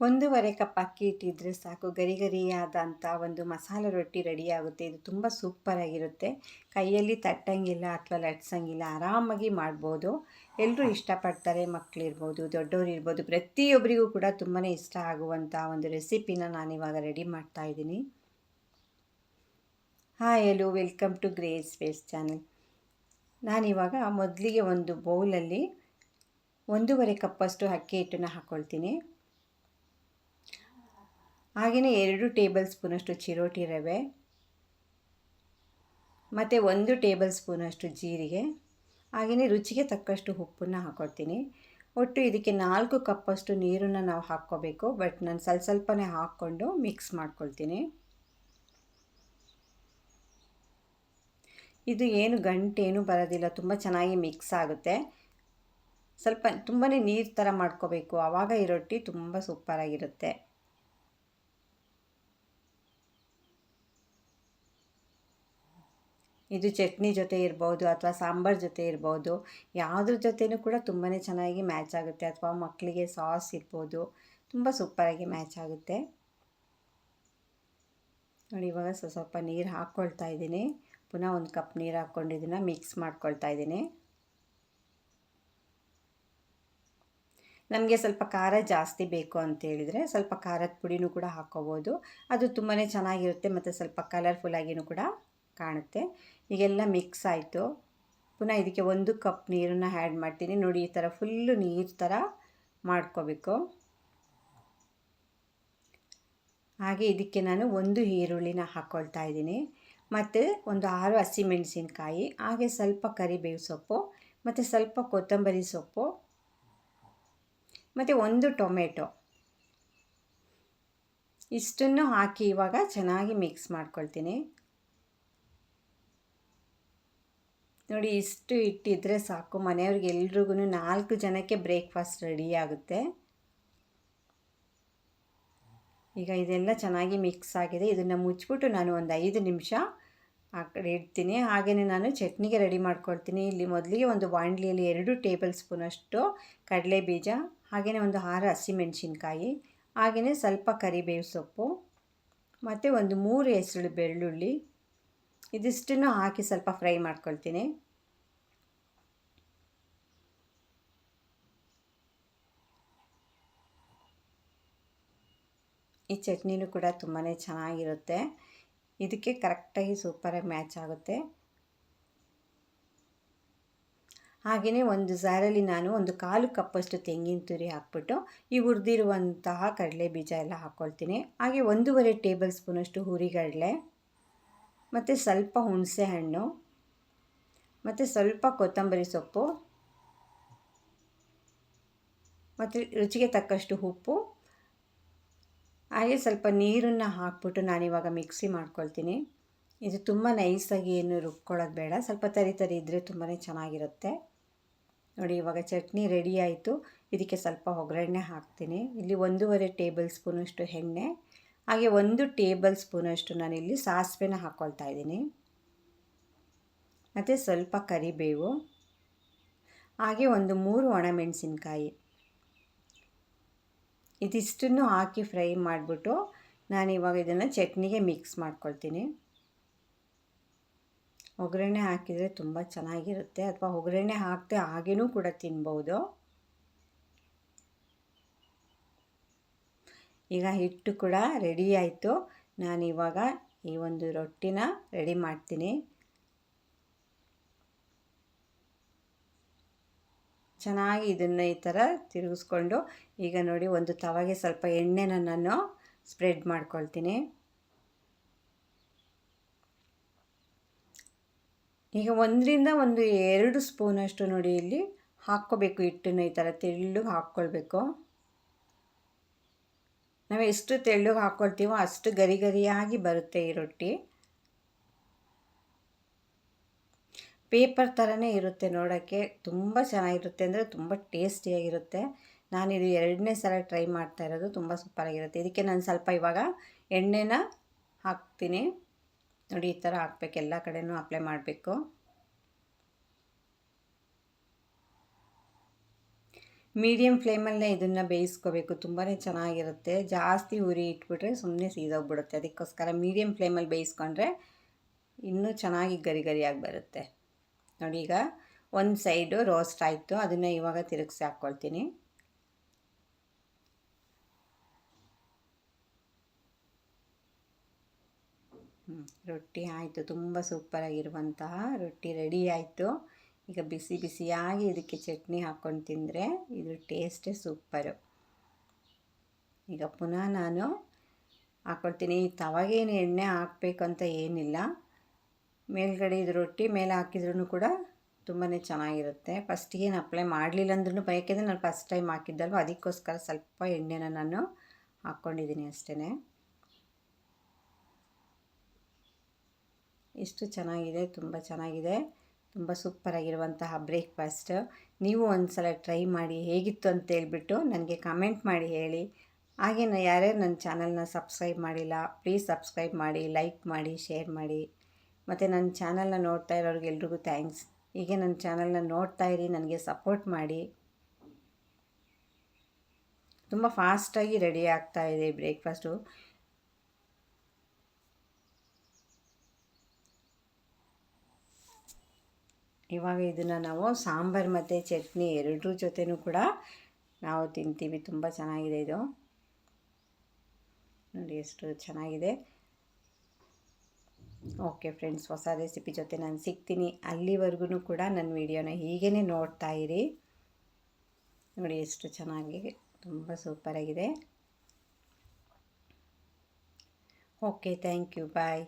ಒಂದೂವರೆ ಕಪ್ ಅಕ್ಕಿ ಇಟ್ಟಿದ್ರೆ ಸಾಕು. ಗರಿ ಗರಿಯಾದಂಥ ಒಂದು ಮಸಾಲೆ ರೊಟ್ಟಿ ರೆಡಿಯಾಗುತ್ತೆ ಇದು ತುಂಬ ಸೂಪರಾಗಿರುತ್ತೆ ಕೈಯಲ್ಲಿ ತಟ್ಟಂಗಿಲ್ಲ ಅಥವಾ ಲಟ್ಸಂಗಿಲ್ಲ ಆರಾಮಾಗಿ ಮಾಡ್ಬೋದು. ಎಲ್ಲರೂ ಇಷ್ಟಪಡ್ತಾರೆ ಮಕ್ಕಳಿರ್ಬೋದು ದೊಡ್ಡವರು ಇರ್ಬೋದು ಪ್ರತಿಯೊಬ್ಬರಿಗೂ ಕೂಡ ತುಂಬಾ ಇಷ್ಟ ಆಗುವಂಥ ಒಂದು ರೆಸಿಪಿನ ನಾನಿವಾಗ ರೆಡಿ ಮಾಡ್ತಾ ಇದ್ದೀನಿ. Hi hello welcome to Grace Face channel ನಾನಿವಾಗ ಮೊದಲಿಗೆ ಒಂದು ಬೌಲಲ್ಲಿ ಒಂದೂವರೆ ಕಪ್ಪಷ್ಟು ಅಕ್ಕಿ ಹಿಟ್ಟನ್ನು ಹಾಕ್ಕೊಳ್ತೀನಿ ಹಾಗೆಯೇ ಎರಡು ಟೇಬಲ್ ಸ್ಪೂನಷ್ಟು ಚಿರೋಟಿ ರವೆ, ಮತ್ತು ಒಂದು ಟೇಬಲ್ ಸ್ಪೂನಷ್ಟು ಜೀರಿಗೆ ಹಾಗೆಯೇ ರುಚಿಗೆ ತಕ್ಕಷ್ಟು ಉಪ್ಪನ್ನು ಹಾಕ್ಕೊಳ್ತೀನಿ ಒಟ್ಟು ಇದಕ್ಕೆ ನಾಲ್ಕು ಕಪ್ಪಷ್ಟು ನೀರನ್ನು ನಾವು ಹಾಕ್ಕೋಬೇಕು, ಬಟ್ ನಾನು ಸ್ವಲ್ಪ ಸ್ವಲ್ಪನೇ ಹಾಕ್ಕೊಂಡು ಮಿಕ್ಸ್ ಮಾಡ್ಕೊಳ್ತೀನಿ. ಇದು ಏನು ಗಂಟೇನು ಬರೋದಿಲ್ಲ, ತುಂಬ ಚೆನ್ನಾಗಿ ಮಿಕ್ಸ್ ಆಗುತ್ತೆ. ಸ್ವಲ್ಪ ತುಂಬಾ ನೀರು ಥರ ಮಾಡ್ಕೋಬೇಕು, ಆವಾಗ ಈ ರೊಟ್ಟಿ ತುಂಬ ಸೂಪರಾಗಿರುತ್ತೆ. ಇದು ಚಟ್ನಿ ಜೊತೆ ಇರ್ಬೋದು ಅಥವಾ ಸಾಂಬಾರ್ ಜೊತೆ ಇರ್ಬೋದು, ಯಾವುದ್ರ ಜೊತೆನೂ ಕೂಡ ತುಂಬಾ ಚೆನ್ನಾಗಿ ಮ್ಯಾಚ್ ಆಗುತ್ತೆ ಅಥವಾ ಮಕ್ಕಳಿಗೆ ಸಾಸ್ ಇರ್ಬೋದು, ತುಂಬ ಸೂಪರಾಗಿ ಮ್ಯಾಚ್ ಆಗುತ್ತೆ. ನೋಡಿ, ಇವಾಗ ಸ್ವಲ್ಪ ಸ್ವಲ್ಪ ನೀರು ಹಾಕ್ಕೊಳ್ತಾ ಇದ್ದೀನಿ. ಪುನಃ ಒಂದು ಕಪ್ ನೀರು ಹಾಕ್ಕೊಂಡಿದ್ದನ್ನು ಮಿಕ್ಸ್ ಮಾಡ್ಕೊಳ್ತಾ ಇದ್ದೀನಿ. ನಮಗೆ ಸ್ವಲ್ಪ ಖಾರ ಜಾಸ್ತಿ ಬೇಕು ಅಂತ ಹೇಳಿದರೆ ಸ್ವಲ್ಪ ಖಾರದ ಪುಡಿನೂ ಕೂಡ ಹಾಕ್ಕೋಬೋದು ಅದು ತುಂಬಾ ಚೆನ್ನಾಗಿರುತ್ತೆ ಮತ್ತು ಸ್ವಲ್ಪ ಕಲರ್ಫುಲ್ಲಾಗಿಯೂ ಕೂಡ. ಕಾಣುತ್ತೆ. ಈಗೆಲ್ಲ ಮಿಕ್ಸ್ ಆಯಿತು. ಪುನಃ ಇದಕ್ಕೆ ಒಂದು ಕಪ್ ನೀರನ್ನು ಆ್ಯಡ್ ಮಾಡ್ತೀನಿ. ನೋಡಿ, ಈ ಥರ ಫುಲ್ಲು ನೀರು ಥರ ಮಾಡ್ಕೋಬೇಕು. ಹಾಗೆ ಇದಕ್ಕೆ ನಾನು ಒಂದು ಈರುಳ್ಳಿನ ಹಾಕ್ಕೊಳ್ತಾ ಇದ್ದೀನಿ. ಮತ್ತು ಒಂದು ಆರು ಹಸಿಮೆಣಸಿನ್ಕಾಯಿ ಹಾಗೆ ಸ್ವಲ್ಪ ಕರಿಬೇವು ಸೊಪ್ಪು, ಮತ್ತು ಸ್ವಲ್ಪ ಕೊತ್ತಂಬರಿ ಸೊಪ್ಪು, ಮತ್ತು ಒಂದು ಟೊಮೆಟೊ. ಇಷ್ಟನ್ನು ಹಾಕಿ ಇವಾಗ ಚೆನ್ನಾಗಿ ಮಿಕ್ಸ್ ಮಾಡ್ಕೊಳ್ತೀನಿ. ನೋಡಿ, ಇಷ್ಟು ಇಟ್ಟಿದ್ರೆ ಸಾಕು. ಮನೆಯವ್ರಿಗೆ ಎಲ್ರಿಗೂ ನಾಲ್ಕು ಜನಕ್ಕೆ ಬ್ರೇಕ್ಫಾಸ್ಟ್ ರೆಡಿ ಆಗುತ್ತೆ. ಈಗ ಇದೆಲ್ಲ ಚೆನ್ನಾಗಿ ಮಿಕ್ಸ್ ಆಗಿದೆ. ಇದನ್ನು ಮುಚ್ಚಿಬಿಟ್ಟು ನಾನು ಒಂದು ಐದು ನಿಮಿಷ ಆ ಕಡೆ ಇಡ್ತೀನಿ. ಹಾಗೆಯೇ ನಾನು ಚಟ್ನಿಗೆ ರೆಡಿ ಮಾಡ್ಕೊಳ್ತೀನಿ ಇಲ್ಲಿ ಮೊದಲಿಗೆ ಒಂದು ಬಾಣಲಿಯಲ್ಲಿ ಎರಡು ಟೇಬಲ್ ಸ್ಪೂನಷ್ಟು ಕಡಲೆ ಬೀಜ ಹಾಗೆಯೇ ಒಂದು ಆರು ಹಸಿಮೆಣಸಿನ್ಕಾಯಿ ಹಾಗೆಯೇ ಸ್ವಲ್ಪ ಕರಿಬೇವು ಸೊಪ್ಪು, ಮತ್ತು ಒಂದು ಮೂರು ಹೆಸರು ಬೆಳ್ಳುಳ್ಳಿ ಇದಿಷ್ಟನ್ನು ಹಾಕಿ ಸ್ವಲ್ಪ ಫ್ರೈ ಮಾಡ್ಕೊಳ್ತೀನಿ. ಈ ಚಟ್ನಿನೂ ಕೂಡ ತುಂಬಾ ಚೆನ್ನಾಗಿರುತ್ತೆ. ಇದಕ್ಕೆ ಕರೆಕ್ಟಾಗಿ ಸೂಪರಾಗಿ ಮ್ಯಾಚ್ ಆಗುತ್ತೆ. ಹಾಗೆಯೇ ಒಂದು ಜಾರಲ್ಲಿ ನಾನು ಒಂದು ಕಾಲು ಕಪ್ಪಷ್ಟು ತೆಂಗಿನ ತುರಿ ಹಾಕ್ಬಿಟ್ಟು ಈ ಹುರಿದಿರುವಂತಹ ಕಡಲೆ ಬೀಜ ಎಲ್ಲ ಹಾಕ್ಕೊಳ್ತೀನಿ. ಹಾಗೆ ಒಂದೂವರೆ ಟೇಬಲ್ ಸ್ಪೂನಷ್ಟು ಹುರಿಗಡಲೆ. ಮತ್ತು ಸ್ವಲ್ಪ ಹುಣಸೆ ಹಣ್ಣು, ಮತ್ತು ಸ್ವಲ್ಪ ಕೊತ್ತಂಬರಿ ಸೊಪ್ಪು, ಮತ್ತು ರುಚಿಗೆ ತಕ್ಕಷ್ಟು ಉಪ್ಪು, ಹಾಗೆ ಸ್ವಲ್ಪ ನೀರನ್ನು ಹಾಕ್ಬಿಟ್ಟು ನಾನಿವಾಗ ಮಿಕ್ಸಿ ಮಾಡ್ಕೊಳ್ತೀನಿ. ಇದು ತುಂಬ ನೈಸಾಗಿ ಏನು ರುಬ್ಕೊಳ್ಳೋದು ಬೇಡ. ಸ್ವಲ್ಪ ತರಿ ತರಿ ಇದ್ದರೆ ತುಂಬಾ ಚೆನ್ನಾಗಿರುತ್ತೆ. ನೋಡಿ, ಇವಾಗ ಚಟ್ನಿ ರೆಡಿ ಆಯಿತು. ಇದಕ್ಕೆ ಸ್ವಲ್ಪ ಒಗ್ಗರಣೆ ಹಾಕ್ತೀನಿ. ಇಲ್ಲಿ ಒಂದೂವರೆ ಟೇಬಲ್ ಸ್ಪೂನಷ್ಟು ಎಣ್ಣೆ ಹಾಗೆ ಒಂದು ಟೇಬಲ್ ಸ್ಪೂನಷ್ಟು ನಾನಿಲ್ಲಿ ಸಾಸಿವೆನ ಹಾಕ್ಕೊಳ್ತಾ ಇದ್ದೀನಿ. ಮತ್ತು ಸ್ವಲ್ಪ ಕರಿಬೇವು. ಹಾಗೆ ಒಂದು ಮೂರು ಒಣಮೆಣಸಿನ್ಕಾಯಿ. ಇದಿಷ್ಟನ್ನು ಹಾಕಿ ಫ್ರೈ ಮಾಡಿಬಿಟ್ಟು ನಾನು ಇವಾಗ ಇದನ್ನು ಚಟ್ನಿಗೆ ಮಿಕ್ಸ್ ಮಾಡ್ಕೊಳ್ತೀನಿ. ಒಗ್ಗರಣೆ ಹಾಕಿದರೆ ತುಂಬ ಚೆನ್ನಾಗಿರುತ್ತೆ. ಅಥವಾ ಒಗ್ಗರಣೆ ಹಾಕದೆ ಹಾಗೇನೂ ಕೂಡ ತಿನ್ಬೋದು. ಈಗ ಹಿಟ್ಟು ಕೂಡ ರೆಡಿ ಆಯಿತು. ನಾನಿವಾಗ ಈ ಒಂದು ರೊಟ್ಟಿನ ರೆಡಿ ಮಾಡ್ತೀನಿ. ಚೆನ್ನಾಗಿ ಇದನ್ನು ಈ ಥರ ತಿರುಗಿಸ್ಕೊಂಡು ಈಗ ನೋಡಿ ಒಂದು ತವಾಗೆ ಸ್ವಲ್ಪ ಎಣ್ಣೆನ ನಾನು ಸ್ಪ್ರೆಡ್ ಮಾಡ್ಕೊಳ್ತೀನಿ. ಈಗ ಒಂದರಿಂದ ಒಂದು ಎರಡು ಸ್ಪೂನಷ್ಟು ನೋಡಿ ಇಲ್ಲಿ ಹಾಕ್ಕೋಬೇಕು ಹಿಟ್ಟನ್ನು ಈ ಥರ ತೆಳ್ಳಗೆ ಹಾಕ್ಕೊಳ್ಬೇಕು. ನಾವು ಎಷ್ಟು ತೆಳ್ಳಗೆ ಹಾಕ್ಕೊಳ್ತೀವೋ ಅಷ್ಟು ಗರಿ ಗರಿಯಾಗಿ ಬರುತ್ತೆ ಈ ರೊಟ್ಟಿ. ಪೇಪರ್ ಥರನೇ ಇರುತ್ತೆ ನೋಡೋಕ್ಕೆ, ತುಂಬ ಚೆನ್ನಾಗಿರುತ್ತೆ ಅಂದರೆ ತುಂಬ ಟೇಸ್ಟಿಯಾಗಿರುತ್ತೆ. ನಾನು ಇದು ಎರಡನೇ ಸಲ ಟ್ರೈ ಮಾಡ್ತಾ ಇರೋದು, ತುಂಬ ಸೂಪರಾಗಿರುತ್ತೆ. ಇದಕ್ಕೆ ನಾನು ಸ್ವಲ್ಪ ಇವಾಗ ಎಣ್ಣೆನ ಹಾಕ್ತೀನಿ. ನೋಡಿ ಈ ಥರ ಹಾಕ್ಬೇಕು, ಎಲ್ಲ ಕಡೆಯೂ ಅಪ್ಲೈ ಮಾಡಬೇಕು. ಮೀಡಿಯಮ್ ಫ್ಲೇಮಲ್ಲೇ ಇದನ್ನು ಬೇಯಿಸ್ಕೋಬೇಕು. ತುಂಬಾ ಚೆನ್ನಾಗಿರುತ್ತೆ. ಜಾಸ್ತಿ ಉರಿ ಇಟ್ಬಿಟ್ರೆ ಸುಮ್ಮನೆ ಸೀದೋಗ್ಬಿಡುತ್ತೆ. ಅದಕ್ಕೋಸ್ಕರ ಮೀಡಿಯಮ್ ಫ್ಲೇಮಲ್ಲಿ ಬೇಯಿಸ್ಕೊಂಡ್ರೆ ಇನ್ನೂ ಚೆನ್ನಾಗಿ ಗರಿ ಗರಿಯಾಗಿ ಬರುತ್ತೆ. ನೋಡಿ ಈಗ ಒಂದು ಸೈಡು ರೋಸ್ಟ್ ಆಯಿತು. ಅದನ್ನು ಇವಾಗ ತಿರುಗಿಸಿ ಹಾಕ್ಕೊಳ್ತೀನಿ ರೊಟ್ಟಿ ಆಯಿತು. ತುಂಬ ಸೂಪರಾಗಿರುವಂತಹ ರೊಟ್ಟಿ ರೆಡಿ ಆಯಿತು. ಈಗ ಬಿಸಿ ಬಿಸಿಯಾಗಿ ಇದಕ್ಕೆ ಚಟ್ನಿ ಹಾಕ್ಕೊಂಡು ತಿಂದರೆ ಇದು ಟೇಸ್ಟೇ ಸೂಪರು. ಈಗ ಪುನಃ ನಾನು ಹಾಕ್ಕೊಳ್ತೀನಿ ಈ ತವಾಗೇನು ಎಣ್ಣೆ ಹಾಕ್ಬೇಕಂತ ಏನಿಲ್ಲ. ಮೇಲ್ಗಡೆ ಇದು ರೊಟ್ಟಿ ಮೇಲೆ ಹಾಕಿದ್ರೂ ಕೂಡ ತುಂಬಾ ಚೆನ್ನಾಗಿರುತ್ತೆ. ಫಸ್ಟಿಗೆ ಏನು ಅಪ್ಲೈ ಮಾಡಲಿಲ್ಲ ಅಂದ್ರೂ ಯಾಕೆಂದರೆ ನಾನು ಫಸ್ಟ್ ಟೈಮ್ ಹಾಕಿದ್ದಲ್ವ? ಅದಕ್ಕೋಸ್ಕರ ಸ್ವಲ್ಪ ಎಣ್ಣೆನ ನಾನು ಹಾಕ್ಕೊಂಡಿದ್ದೀನಿ ಅಷ್ಟೇ ಇಷ್ಟು ಚೆನ್ನಾಗಿದೆ, ತುಂಬ ಚೆನ್ನಾಗಿದೆ. ತುಂಬ ಸೂಪರಾಗಿರುವಂತಹ ಬ್ರೇಕ್ಫಾಸ್ಟ್. ನೀವು ಒಂದು ಸಲ ಟ್ರೈ ಮಾಡಿ ಹೇಗಿತ್ತು ಅಂತ ಹೇಳಿಬಿಟ್ಟು ನನಗೆ ಕಮೆಂಟ್ ಮಾಡಿ ಹೇಳಿ. ಹಾಗೆ ಯಾರ್ಯಾರು ನನ್ನ ಚಾನಲ್ನ ಸಬ್ಸ್ಕ್ರೈಬ್ ಮಾಡಿಲ್ಲ, ಪ್ಲೀಸ್ ಸಬ್ಸ್ಕ್ರೈಬ್ ಮಾಡಿ, ಲೈಕ್ ಮಾಡಿ, ಶೇರ್ ಮಾಡಿ. ಮತ್ತು ನನ್ನ ಚಾನಲ್ನ ನೋಡ್ತಾ ಇರೋರಿಗೆಲ್ರಿಗೂ ಥ್ಯಾಂಕ್ಸ್. ಹೀಗೆ ನನ್ನ ಚಾನಲ್ನ ನೋಡ್ತಾ ಇರಿ, ನನಗೆ ಸಪೋರ್ಟ್ ಮಾಡಿ. ತುಂಬ ಫಾಸ್ಟಾಗಿ ರೆಡಿ ಆಗ್ತಾ ಇದೆ ಬ್ರೇಕ್ಫಾಸ್ಟು. ಇವಾಗ ಇದನ್ನು ನಾವು ಸಾಂಬಾರು ಮತ್ತು ಚಟ್ನಿ ಎರಡರ ಜೊತೆನೂ ಕೂಡ ನಾವು ತಿಂತೀವಿ. ತುಂಬ ಚೆನ್ನಾಗಿದೆ ಇದು. ನೋಡಿ ಎಷ್ಟು ಚೆನ್ನಾಗಿದೆ. ಓಕೆ ಫ್ರೆಂಡ್ಸ್, ಹೊಸ ರೆಸಿಪಿ ಜೊತೆ ನಾನು ಸಿಗ್ತೀನಿ. ಅಲ್ಲಿವರೆಗೂ ಕೂಡ ನನ್ನ ವೀಡಿಯೋನ ಹೀಗೇ ನೋಡ್ತಾ ಇರಿ. ನೋಡಿ ಎಷ್ಟು ಚೆನ್ನಾಗಿ, ತುಂಬ ಸೂಪರಾಗಿದೆ ಓಕೆ, ಥ್ಯಾಂಕ್ ಯು, ಬಾಯ್.